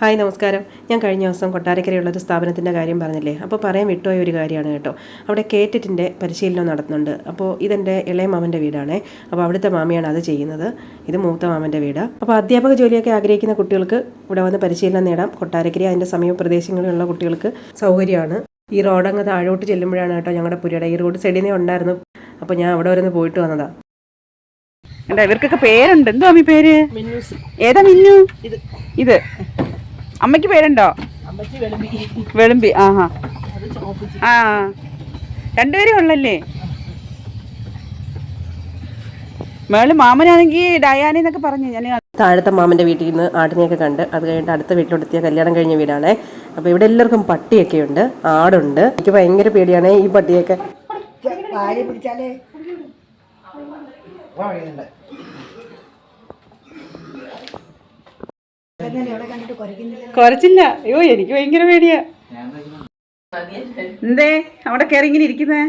Hi നമസ്കാരം. ഞാൻ കഴിഞ്ഞ ദിവസം കൊട്ടാരക്കരയുള്ള ഒരു സ്ഥാപനത്തിന്റെ കാര്യം പറഞ്ഞില്ലേ? അപ്പോൾ പറയാൻ വിട്ടുപോയ ഒരു കാര്യമാണ് കേട്ടോ. അവിടെ കേറ്ററ്റിന്റെ പരിശീലനം നടത്തുന്നുണ്ട്. അപ്പോൾ ഇതെന്റെ ഇളയ മാമന്റെ വീടാണ്. അപ്പോൾ അവിടുത്തെ മാമിയാണ് അത് ചെയ്യുന്നത്. ഇത് മൂത്ത മാമന്റെ വീടാണ് അപ്പോൾ അധ്യാപക ജോലിയൊക്കെ ആഗ്രഹിക്കുന്ന കുട്ടികൾക്ക് ഇവിടെ വന്ന് പരിശീലനം നേടാം. കൊട്ടാരക്കര അതിന്റെ സമീപ പ്രദേശങ്ങളിലുള്ള കുട്ടികൾക്ക് സൗകര്യമാണ്. ഈ റോഡങ്ങ് താഴോട്ട് ചെല്ലുമ്പോഴാണ് കേട്ടോ ഞങ്ങളുടെ പുരയുടെ ഈ റോഡ് സൈഡിൽ ഉണ്ടായിരുന്നു. അപ്പോൾ ഞാൻ അവിടെ വരെ പോയിട്ട് വന്നതാണ് ഇവർക്കൊക്കെ പേരുണ്ട്? എന്തോ അമ്മി പേര്? ഏതാ മിന്നു? ഇത്. ഇത്. അമ്മയ്ക്ക് പേരുണ്ടോ? വെളുമ്പി. ആഹാ. ആ രണ്ടുപേരും ഉള്ളല്ലേ? മേൾ മാമനാണെങ്കിൽ ഡയാനി എന്നൊക്കെ പറഞ്ഞു ഞാൻ താഴത്തെ മാമന്റെ വീട്ടിൽ നിന്ന് ആടിനെയൊക്കെ കണ്ട് അത് കഴിഞ്ഞിട്ട് അടുത്ത വീട്ടിലെത്തിയ കല്യാണം കഴിഞ്ഞ വീടാണേ. അപ്പോൾ ഇവിടെ എല്ലാവർക്കും പട്ടിയൊക്കെ ഉണ്ട് ആടുണ്ട്. എനിക്ക് ഭയങ്കര പേടിയാണ് ഈ പട്ടിയൊക്കെ. പിടിച്ചാലേ കുറച്ചില്ല. അയ്യോ എനിക്ക് ഭയങ്കര പേടിയാ. എന്തേ? അവിടെ കയറി ഇങ്ങനെ ഇരിക്കുന്നേ?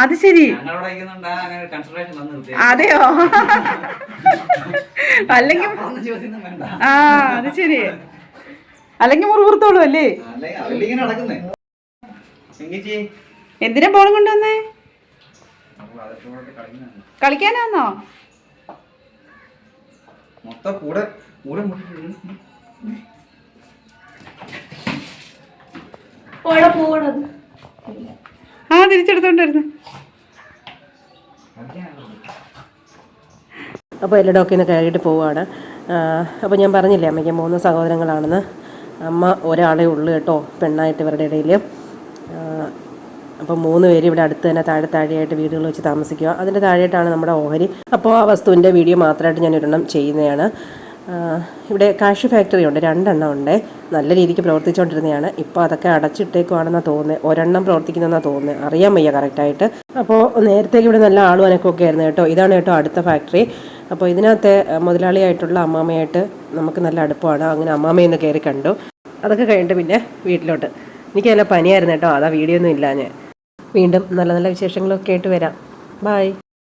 അത് ശരി. ഞങ്ങളവിടെ ഇരിക്കുന്നുണ്ട്. അങ്ങനെ കൺസിഡറേഷൻ വന്ന് അതെയോ? അല്ലെങ്കിൽ ആ അത് ശരി. അല്ലെങ്കിൽ മുറിവുറത്തോളൂ അല്ലേ? എന്തിനാ ബോളും കൊണ്ടുവന്നേ? കളിക്കാനാന്നോ? മൊത്തം കൂടെ ആ തിരിച്ചെടുത്തോണ്ടിരുന്നു. അപ്പോൾ എല്ലാ ഡോക്കിനെ കയറിയിട്ട് പോവുകയാണ് അപ്പോൾ ഞാൻ പറഞ്ഞില്ലേ അമ്മയ്ക്ക് മൂന്ന് സഹോദരങ്ങളാണെന്ന്. അമ്മ ഒരാളെ ഉള്ളു കേട്ടോ പെണ്ണായിട്ട് ഇവരുടെ ഇടയിൽ. അപ്പോൾ മൂന്ന് പേര് ഇവിടെ അടുത്ത് തന്നെ താഴെ താഴെയായിട്ട് വീടുകൾ വെച്ച് താമസിക്കുക. അതിന്റെ താഴെയായിട്ടാണ് നമ്മുടെ ഓഹരി. അപ്പോൾ ആ വസ്തുവിന്റെ വീഡിയോ മാത്രമായിട്ട് ഞാൻ ഒരെണ്ണം ചെയ്യുന്നതാണ്. ഇവിടെ കാഷ് ഫാക്ടറി ഉണ്ട് രണ്ടെണ്ണം ഉണ്ട്. നല്ല രീതിക്ക് പ്രവർത്തിച്ചുകൊണ്ടിരുന്നതാണ് ഇപ്പോൾ അതൊക്കെ അടച്ചിട്ടേക്കുവാണെന്നാണ് തോന്നുന്നത് ഒരെണ്ണം പ്രവർത്തിക്കുന്നതെന്നാണ് തോന്നുന്നത് അറിയാൻ വയ്യ കറക്റ്റായിട്ട് അപ്പോൾ നേരത്തേക്ക് ഇവിടെ നല്ല ആളും അനക്കമൊക്കെ ആയിരുന്നു കേട്ടോ. ഇതാണ് കേട്ടോ അടുത്ത ഫാക്ടറി. അപ്പോൾ ഇതിനകത്തെ മുതലാളിയായിട്ടുള്ള അമ്മാമ്മയായിട്ട് നമുക്ക് നല്ല അടുപ്പമാണ്. അങ്ങനെ അമ്മാമ്മയെന്ന് കയറി കണ്ടു. അതൊക്കെ കഴിഞ്ഞിട്ട് പിന്നെ വീട്ടിലോട്ട്. എനിക്ക് നല്ല പനിയായിരുന്നു കേട്ടോ. അതാ വീഡിയോ ഒന്നും ഇല്ല ഞാൻ വീണ്ടും നല്ല നല്ല വിശേഷങ്ങളൊക്കെ ആയിട്ട് വരാം. ബായ്